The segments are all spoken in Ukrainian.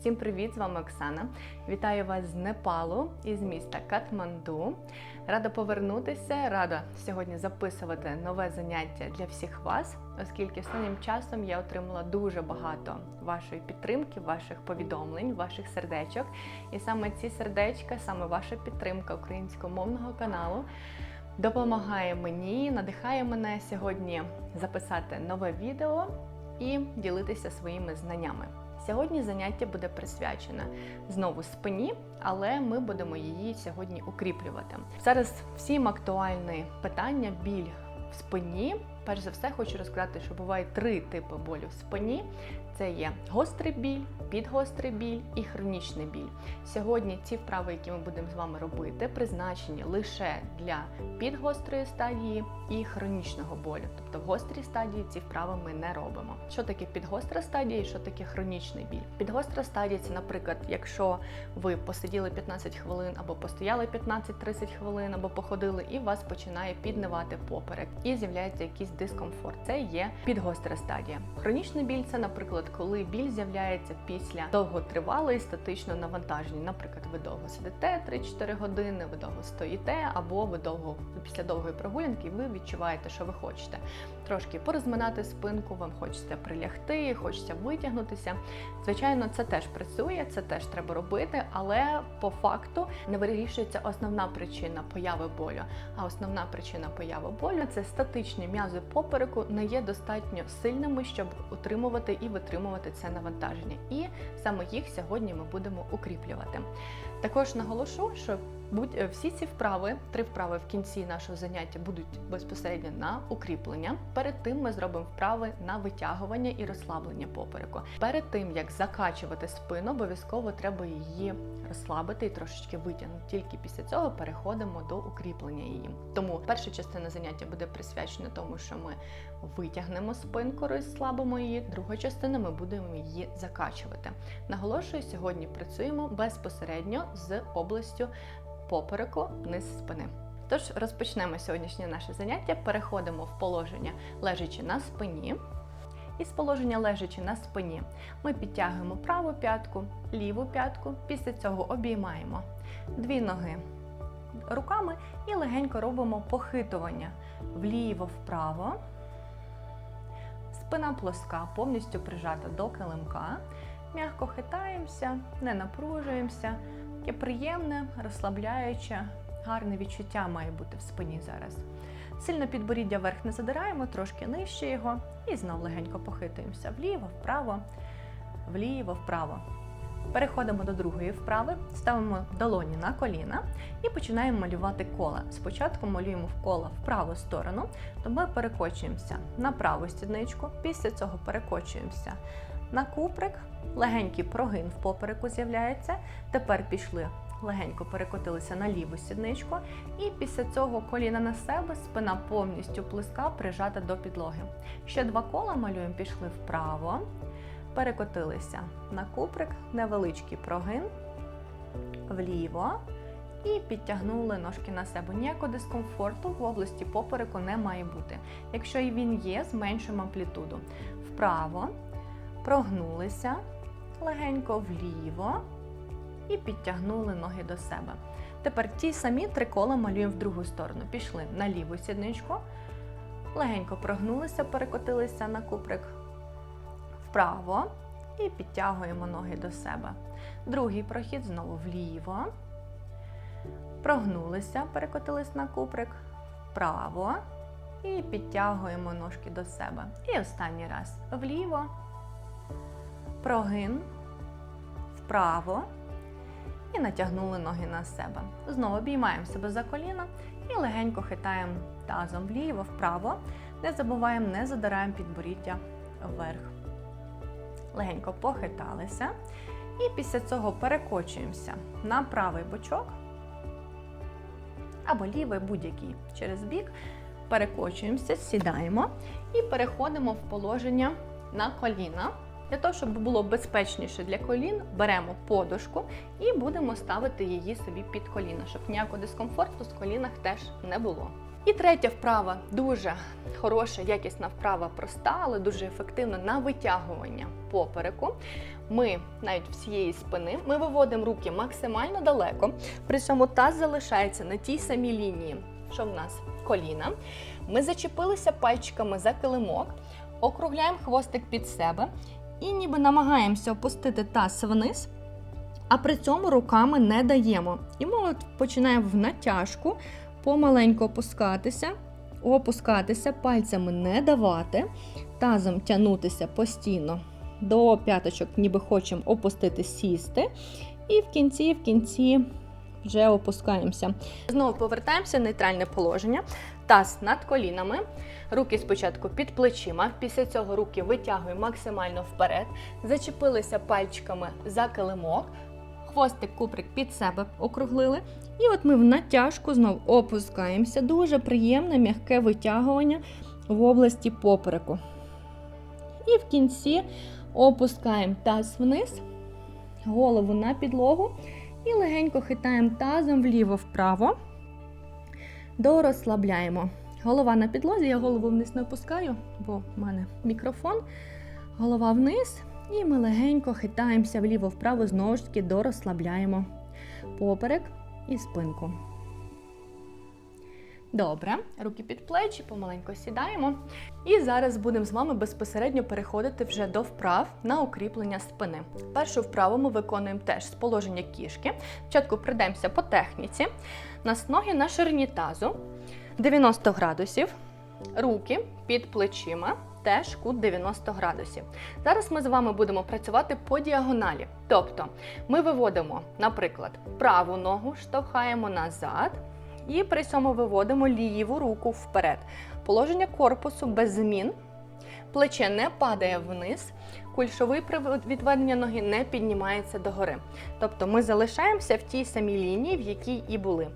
Всім привіт! З вами Оксана. Вітаю вас з Непалу із міста Катманду. Рада повернутися, рада сьогодні записувати нове заняття для всіх вас, оскільки останнім часом я отримала дуже багато вашої підтримки, ваших повідомлень, ваших сердечок. І саме ці сердечка, саме ваша підтримка українськомовного каналу. Допомагає мені, надихає мене сьогодні записати нове відео і ділитися своїми знаннями. Сьогодні заняття буде присвячене знову спині, але ми будемо її сьогодні укріплювати. Зараз всім актуальне питання біль в спині. Перш за все, хочу розказати, що буває три типи болю в спині: це є гострий біль, підгострий біль і хронічний біль. Сьогодні ці вправи, які ми будемо з вами робити, призначені лише для підгострої стадії і хронічного болю. Тобто в гострій стадії ці вправи ми не робимо. Що таке підгостра стадія і що таке хронічний біль? Підгостра стадія це, наприклад, якщо ви посиділи 15 хвилин або постояли 15-30 хвилин, або походили, і вас починає піднивати поперек, і з'являється якийсь дискомфорт. Це є підгостра стадія. Хронічний біль це, наприклад, коли біль з'являється після довготривалої статичної навантаження. Наприклад, ви довго сидите 3-4 години, ви довго стоїте, або ви довго після довгої прогулянки ви відчуваєте, що ви хочете трошки порозминати спинку, вам хочеться прилягти, хочеться витягнутися. Звичайно, це теж працює, це теж треба робити, але по факту не вирішується основна причина появи болю. А основна причина появи болю це статичні м'язи попереку не є достатньо сильними, щоб утримувати і витримувати це навантаження. І саме їх сьогодні ми будемо укріплювати. Також наголошу, що будь всі ці вправи, три вправи в кінці нашого заняття будуть безпосередньо на укріплення. Перед тим ми зробимо вправи на витягування і розслаблення попереку. Перед тим як закачувати спину, обов'язково треба її розслабити і трошечки витягнути. Тільки після цього переходимо до укріплення її. Тому перша частина заняття буде присвячена тому, що ми витягнемо спинку, розслабимо її. Друга частина ми будемо її закачувати. Наголошую, сьогодні працюємо безпосередньо з областю попереку низ спини. Тож розпочнемо сьогоднішнє наше заняття. Переходимо в положення лежачи на спині. І з положення лежачи на спині ми підтягуємо праву п'ятку, ліву п'ятку. Після цього обіймаємо дві ноги руками і легенько робимо похитування вліво-вправо. Спина плоска, повністю прижата до килимка. М'яко хитаємося, не напружуємося. Таке приємне, розслабляюче, гарне відчуття має бути в спині зараз. Сильно підборіддя вверх не задираємо, трошки нижче його. І знову легенько похитуємося вліво, вправо, вліво, вправо. Переходимо до другої вправи, ставимо долоні на коліна і починаємо малювати кола. Спочатку малюємо в коло в праву сторону, то ми перекочуємося на праву стідничку, після цього перекочуємося на куприк, легенький прогин в попереку з'являється. Тепер пішли легенько перекотилися на ліву сідничку, і після цього коліна на себе, спина повністю плиска, прижата до підлоги. Ще два кола малюємо, пішли вправо, перекотилися на куприк, невеличкий прогин, вліво. І підтягнули ножки на себе. Ніякого дискомфорту в області попереку не має бути. Якщо він є, зменшуємо амплітуду. Вправо, прогнулися, легенько вліво і підтягнули ноги до себе. Тепер ті самі три кола малюємо в другу сторону. Пішли на ліву сідничку, легенько прогнулися, перекотилися на куприк вправо і підтягуємо ноги до себе. Другий прохід знову вліво. Прогнулися, перекотились на куприк вправо і підтягуємо ножки до себе. І останній раз вліво, прогин, вправо і натягнули ноги на себе. Знову обіймаємо себе за коліна і легенько хитаємо тазом вліво, вправо. Не забуваємо, не задираємо підборіддя вверх. Легенько похиталися. І після цього перекочуємося на правий бочок або лівий будь-який через бік. Перекочуємося, сідаємо і переходимо в положення на коліна. Для того, щоб було безпечніше для колін, беремо подушку і будемо ставити її собі під коліна, щоб ніякого дискомфорту з колінах теж не було. І третя вправа дуже хороша, якісна вправа, проста, але дуже ефективна на витягування попереку. Ми навіть всієї спини ми виводимо руки максимально далеко, при цьому таз залишається на тій самій лінії, що в нас коліна. Ми зачепилися пальчиками за килимок, округляємо хвостик під себе і ніби намагаємося опустити таз вниз, а при цьому руками не даємо. І ми от починаємо в натяжку помаленьку опускатися, опускатися, пальцями не давати, тазом тягнутися постійно до п'яточок, ніби хочемо опустити, сісти. І в кінці, в кінці вже опускаємося. Знову повертаємося в нейтральне положення. Таз над колінами, руки спочатку під плечима. Після цього руки витягуємо максимально вперед. Зачепилися пальчиками за килимок, хвостик куприк під себе округлили. І от ми в натяжку знову опускаємося. Дуже приємне м'яке витягування в області попереку. І в кінці опускаємо таз вниз, голову на підлогу і легенько хитаємо тазом вліво-вправо, дорозслабляємо. Голова на підлозі, я голову вниз не опускаю, бо в мене мікрофон. Голова вниз, і ми легенько хитаємося вліво-вправо, знову ж таки дорозслабляємо поперек і спинку. Добре, руки під плечі, помаленько сідаємо. І зараз будемо з вами безпосередньо переходити вже до вправ на укріплення спини. Першу вправу ми виконуємо теж з положення кішки. Спочатку прийдемося по техніці. Нас ноги на ширині тазу 90 градусів, руки під плечима. Теж кут 90 градусів. Зараз ми з вами будемо працювати по діагоналі. Тобто ми виводимо, наприклад, праву ногу, штовхаємо назад, і при цьому виводимо ліву руку вперед. Положення корпусу без змін. Плече не падає вниз, кульшовий при відведенні ноги не піднімається догори. Тобто ми залишаємося в тій самій лінії, в якій і були.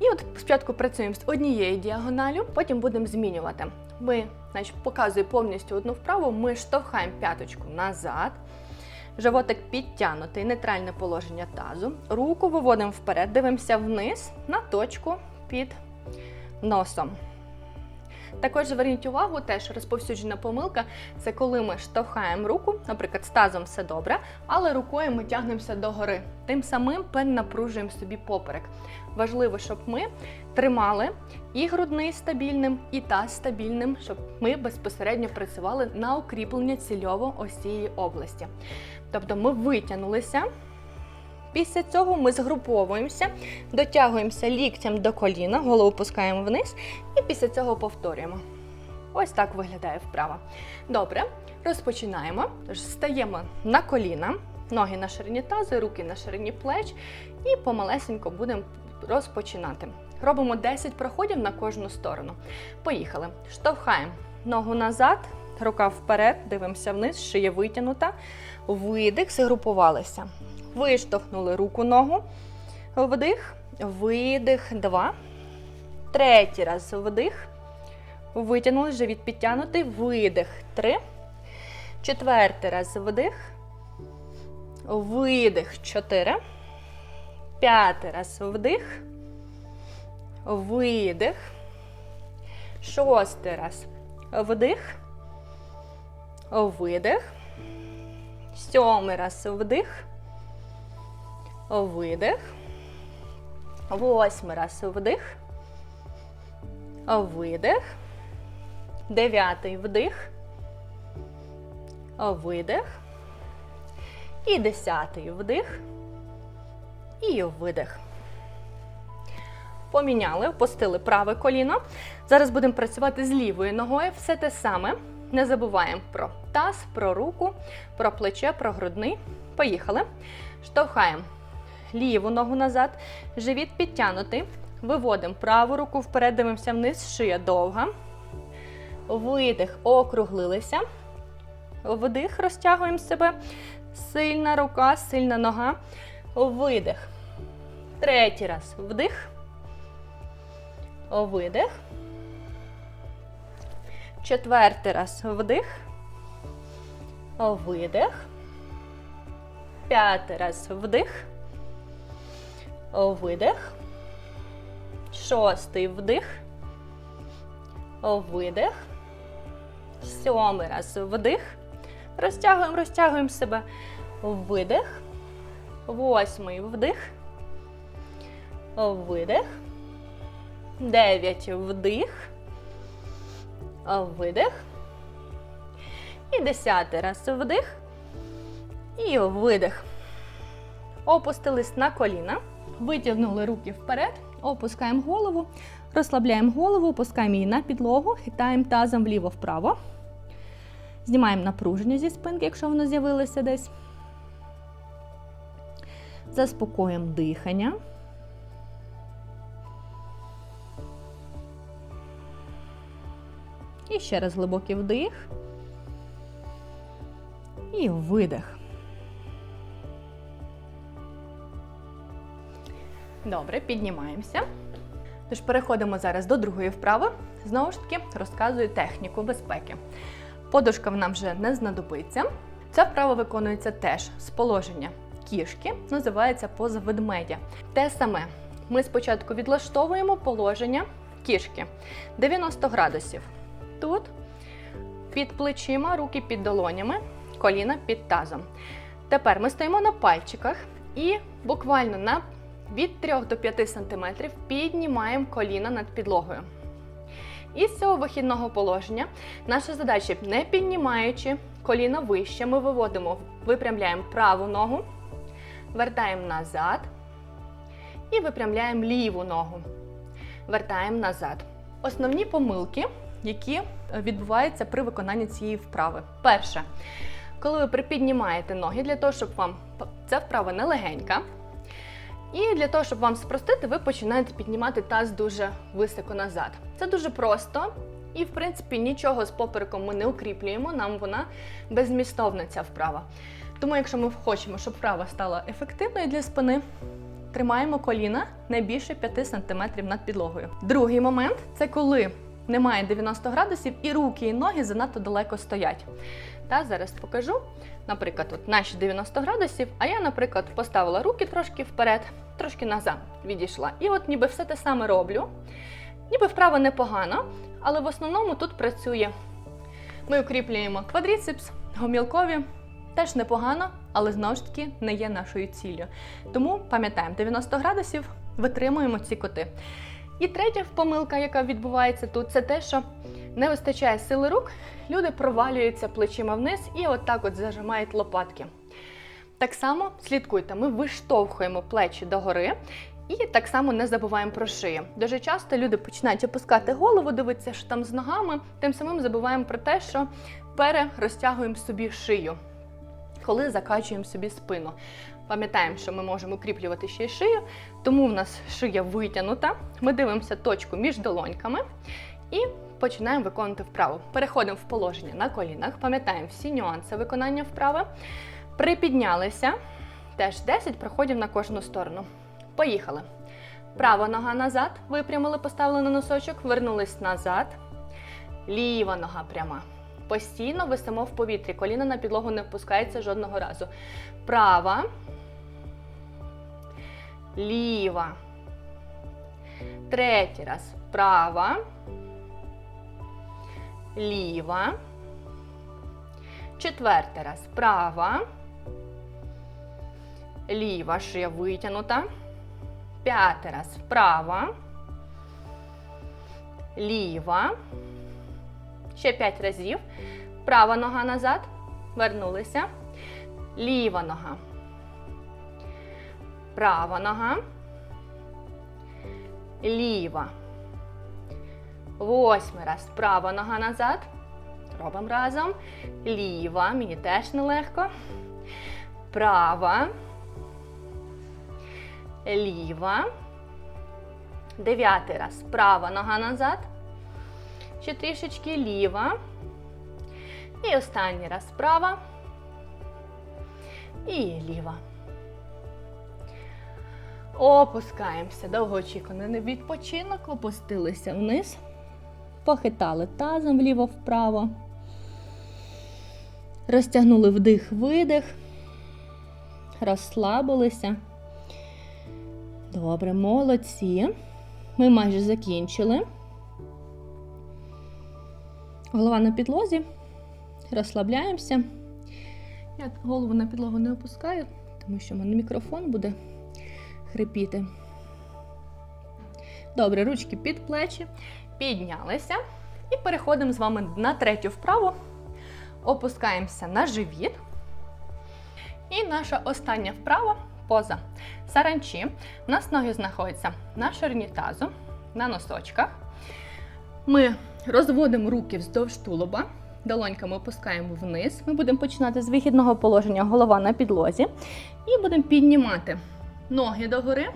І от спочатку працюємо з однією діагоналю, потім будемо змінювати. Ми, значить, показує повністю одну вправу, ми штовхаємо п'яточку назад. Животик підтягнутий, нейтральне положення тазу. Руку виводимо вперед, дивимося вниз на точку під носом. Також зверніть увагу, теж розповсюджена помилка це коли ми штовхаємо руку, наприклад, з тазом все добре, але рукою ми тягнемося догори. Тим самим перенапружуємо собі поперек. Важливо, щоб ми тримали і грудний стабільним, і таз стабільним, щоб ми безпосередньо працювали на укріплення цільово ось цієї області. Тобто ми витягнулися. Після цього ми згруповуємося, дотягуємося ліктям до коліна, голову пускаємо вниз, і після цього повторюємо. Ось так виглядає вправа. Добре, розпочинаємо. Тож стаємо на коліна, ноги на ширині тазу, руки на ширині плеч, і помалесенько будемо розпочинати. Робимо 10 проходів на кожну сторону. Поїхали. Штовхаємо ногу назад, рука вперед, дивимося вниз, шия витягнута. Видих, згрупувалися. Виштовхнули руку ногу. Вдих, видих, два. Третій раз вдих. Витягнули, живіт підтягнутий, видих. Три. Четвертий раз вдих. Видих. Чотири. П'ятий раз вдих. Видих. Шостий раз. Вдих. Видих. Сьомий раз вдих. Видих. Восьмий раз вдих. Видих. Дев'ятий вдих. Видих. І десятий вдих. І видих. Поміняли, опустили праве коліно. Зараз будемо працювати з лівою ногою. Все те саме. Не забуваємо про таз, про руку, про плече, про грудний. Поїхали. Штовхаємо ліву ногу назад, живіт підтягнутий. Виводимо праву руку вперед, дивимося вниз, шия довга. Видих, округлилися. Вдих, розтягуємо себе. Сильна рука, сильна нога. Видих. Третій раз. Вдих. Видих. Четвертий раз. Вдих. Видих. П'ятий раз. Вдих. Видих. Шостий вдих. Видих. Сьомий раз вдих. Розтягуємо, розтягуємо себе. Видих. Восьмий вдих. Видих. Дев'ять вдих. Видих. І десятий раз вдих. І видих. Опустились на коліна. Витягнули руки вперед. Опускаємо голову. Розслабляємо голову, опускаємо її на підлогу, хитаємо тазом вліво-вправо. Знімаємо напруження зі спинки, якщо воно з'явилося десь. Заспокоїмо дихання. І ще раз глибокий вдих. І видих. Добре, піднімаємося. Тож переходимо зараз до другої вправи. Знову ж таки, розказую техніку безпеки. Подушка нам вже не знадобиться. Ця вправа виконується теж з положення кішки, називається поза ведмедя. Те саме. Ми спочатку відлаштовуємо положення кішки 90 градусів. Тут під плечима, руки під долонями, коліна під тазом. Тепер ми стоїмо на пальчиках і буквально на від 3 до 5 см піднімаємо коліна над підлогою. І з цього вихідного положення наша задача, не піднімаючи коліна вище, ми виводимо, випрямляємо праву ногу, вертаємо назад і випрямляємо ліву ногу. Вертаємо назад. Основні помилки, які відбуваються при виконанні цієї вправи. Перше, коли ви припіднімаєте ноги, для того, щоб вам ця вправа не легенька. І для того, щоб вам спростити, ви починаєте піднімати таз дуже високо назад. Це дуже просто. І, в принципі, нічого з попереком ми не укріплюємо, нам вона безмістовна ця вправа. Тому, якщо ми хочемо, щоб вправа стала ефективною для спини, тримаємо коліна не більше 5 см над підлогою. Другий момент це коли немає 90 градусів і руки і ноги занадто далеко стоять. Та зараз покажу. Наприклад, от наші 90 градусів, а я, наприклад, поставила руки трошки вперед, трошки назад відійшла. І от ніби все те саме роблю. Ніби вправа непогано, але в основному тут працює. Ми укріплюємо квадріцепс, гомілкові. Теж непогано, але знову ж таки не є нашою ціллю. Тому пам'ятаємо, 90 градусів витримуємо ці коти. І третя помилка, яка відбувається тут, це те, що не вистачає сили рук, люди провалюються плечима вниз і отак от зажимають лопатки. Так само слідкуйте, ми виштовхуємо плечі догори і так само не забуваємо про шию. Дуже часто люди починають опускати голову, дивитися, що там з ногами, тим самим забуваємо про те, що перерозтягуємо собі шию, коли закачуємо собі спину. Пам'ятаємо, що ми можемо укріплювати ще й шию, тому в нас шия витягнута. Ми дивимося точку між долоньками і починаємо виконувати вправу. Переходимо в положення на колінах, пам'ятаємо всі нюанси виконання вправи. Припіднялися. Теж 10 проходів на кожну сторону. Поїхали. Права нога назад. Випрямили, поставили на носочок, вернулись назад. Ліва нога пряма. Постійно висимо в повітрі. Коліна на підлогу не опускається жодного разу. Права. Ліва. Третій раз. Права. Ліва. Четвертий раз. Права. Ліва шия витягнута. П'ятий раз. Права. Ліва. Ще п'ять разів. Права нога назад. Вернулися. Ліва нога. Права нога. Ліва. Восьмий раз. Права нога назад. Робимо разом. Ліва. Мені теж нелегко. Права. Ліва. Дев'ятий раз. Права нога назад. Ще трішечки ліва. І останній раз права. І ліва. Опускаємося. Довгоочікуваний відпочинок. Опустилися вниз. Похитали тазом вліво-вправо. Розтягнули вдих, видих. Розслабилися. Добре, молодці. Ми майже закінчили. Голова на підлозі. Розслабляємося. Я голову на підлогу не опускаю, тому що в мене мікрофон буде хрипіти. Добре, ручки під плечі. Піднялися. І переходимо з вами на третю вправу. Опускаємося на живіт. І наша остання вправа поза саранчі. У нас ноги знаходяться на ширині тазу, на носочках. Ми розводимо руки вздовж тулуба, долоньками опускаємо вниз. Ми будемо починати з вихідного положення голова на підлозі. І будемо піднімати ноги догори,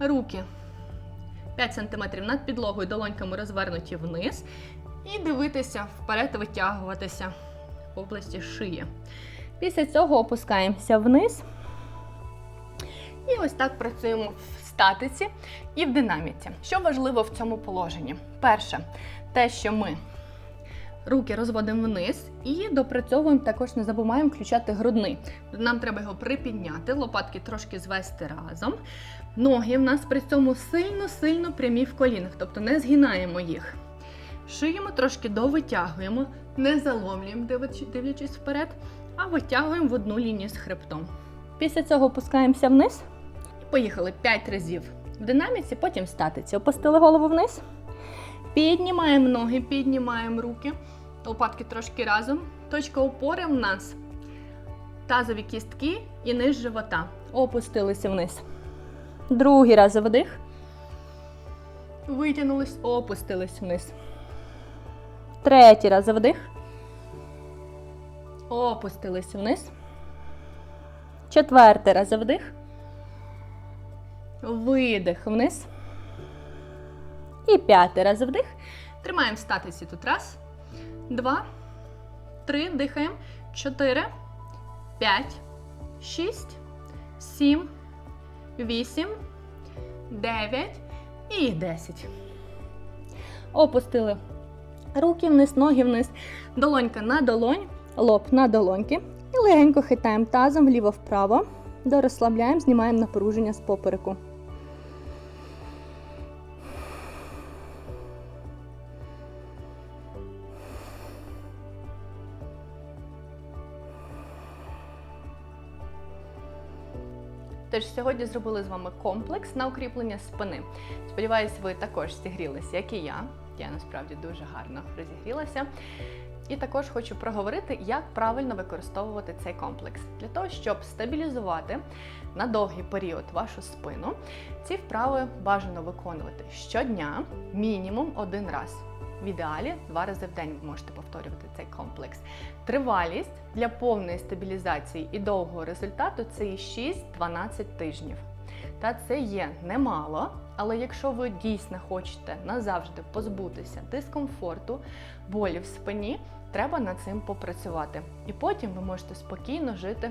руки 5 см над підлогою, долоньками розвернуті вниз. І дивитися вперед, витягуватися в області шиї. Після цього опускаємося вниз. І ось так працюємо в статиці і в динаміці. Що важливо в цьому положенні? Перше, те, що ми руки розводимо вниз і допрацьовуємо, також не забуваємо включати грудний. Нам треба його припідняти, лопатки трошки звести разом. Ноги в нас при цьому сильно-сильно прямі в колінах, тобто не згинаємо їх. Шиємо трошки довитягуємо, не заломлюємо, дивлячись вперед, а витягуємо в одну лінію з хребтом. Після цього опускаємося вниз. І поїхали 5 разів в динаміці, потім в статиці. Опустили голову вниз. Піднімаємо ноги, піднімаємо руки. Лопатки трошки разом. Точка опори в нас тазові кістки і низ живота. Опустилися вниз. Другий раз вдих. Витягнулись, опустились вниз. Третій раз вдих. Опустились вниз. Четвертий раз вдих. Видих вниз. І п'ятий раз вдих. Тримаємо в статиці тут. Раз, два, три. Дихаємо. Чотири, п'ять, шість, сім, вісім, дев'ять і десять. Опустили руки вниз, ноги вниз. Долонька на долонь, лоб на долоньки. І легенько хитаємо тазом вліво-вправо, дорозслабляємо, знімаємо напруження з попереку. Тож сьогодні зробили з вами комплекс на укріплення спини. Сподіваюсь, ви також зігрілися, як і я. Я насправді дуже гарно розігрілася. І також хочу проговорити, як правильно використовувати цей комплекс. Для того, щоб стабілізувати на довгий період вашу спину, ці вправи бажано виконувати щодня, мінімум один раз. В ідеалі два рази в день ви можете повторювати цей комплекс. Тривалість для повної стабілізації і довгого результату це 6-12 тижнів. Та це є немало, але якщо ви дійсно хочете назавжди позбутися дискомфорту, болі в спині, треба над цим попрацювати. І потім ви можете спокійно жити,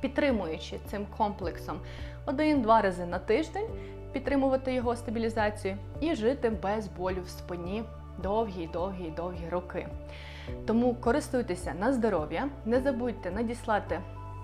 підтримуючи цим комплексом один-два рази на тиждень, підтримувати його стабілізацію і жити без болю в спині довгі-довгі-довгі роки. Тому користуйтеся на здоров'я, не забудьте надіслати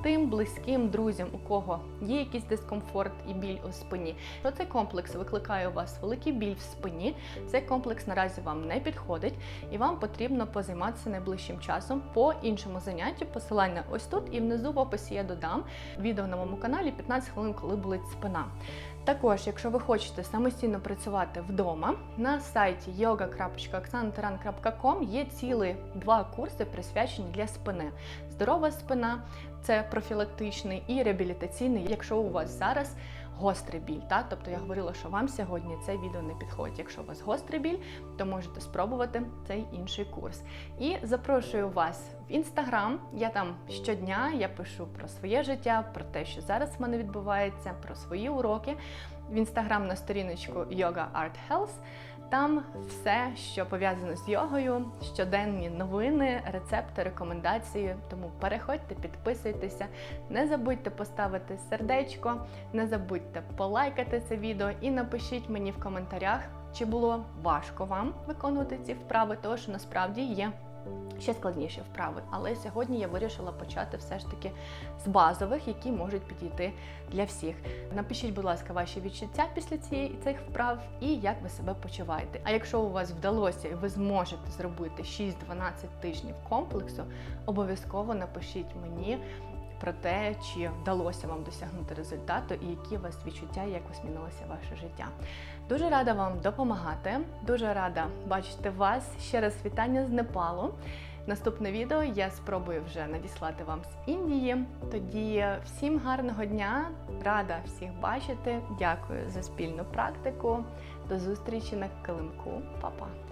тим близьким друзям, у кого є якийсь дискомфорт і біль у спині. Що цей комплекс викликає у вас великий біль в спині. Цей комплекс наразі вам не підходить, і вам потрібно позайматися найближчим часом по іншому заняттю. Посилання ось тут і внизу в описі я додам відео на моєму каналі 15 хвилин, коли болить спина. Також, якщо ви хочете самостійно працювати вдома, на сайті yoga.oksanatarан.com є цілі два курси, присвячені для спини. Здорова спина це профілактичний і реабілітаційний, якщо у вас зараз гострий біль. Так? Тобто я говорила, що вам сьогодні це відео не підходить. Якщо у вас гострий біль, то можете спробувати цей інший курс. І запрошую вас в інстаграм. Я там щодня я пишу про своє життя, про те, що зараз в мене відбувається, про свої уроки. В інстаграм на сторіночку Yoga Art Health. Там все, що пов'язано з йогою, щоденні новини, рецепти, рекомендації. Тому переходьте, підписуйтеся, не забудьте поставити сердечко, не забудьте полайкати це відео і напишіть мені в коментарях, чи було важко вам виконувати ці вправи, тому що насправді є ще складніші вправи. Але сьогодні я вирішила почати все ж таки з базових, які можуть підійти для всіх. Напишіть, будь ласка, ваші відчуття після цієї цих вправ і як ви себе почуваєте. А якщо у вас вдалося і ви зможете зробити 6-12 тижнів комплексу, обов'язково напишіть мені. Про те, чи вдалося вам досягнути результату, і які у вас відчуття, як змінилося ваше життя. Дуже рада вам допомагати, дуже рада бачити вас. Ще раз вітання з Непалу. Наступне відео я спробую вже надіслати вам з Індії. Тоді всім гарного дня, рада всіх бачити. Дякую за спільну практику. До зустрічі на килимку. Па-па!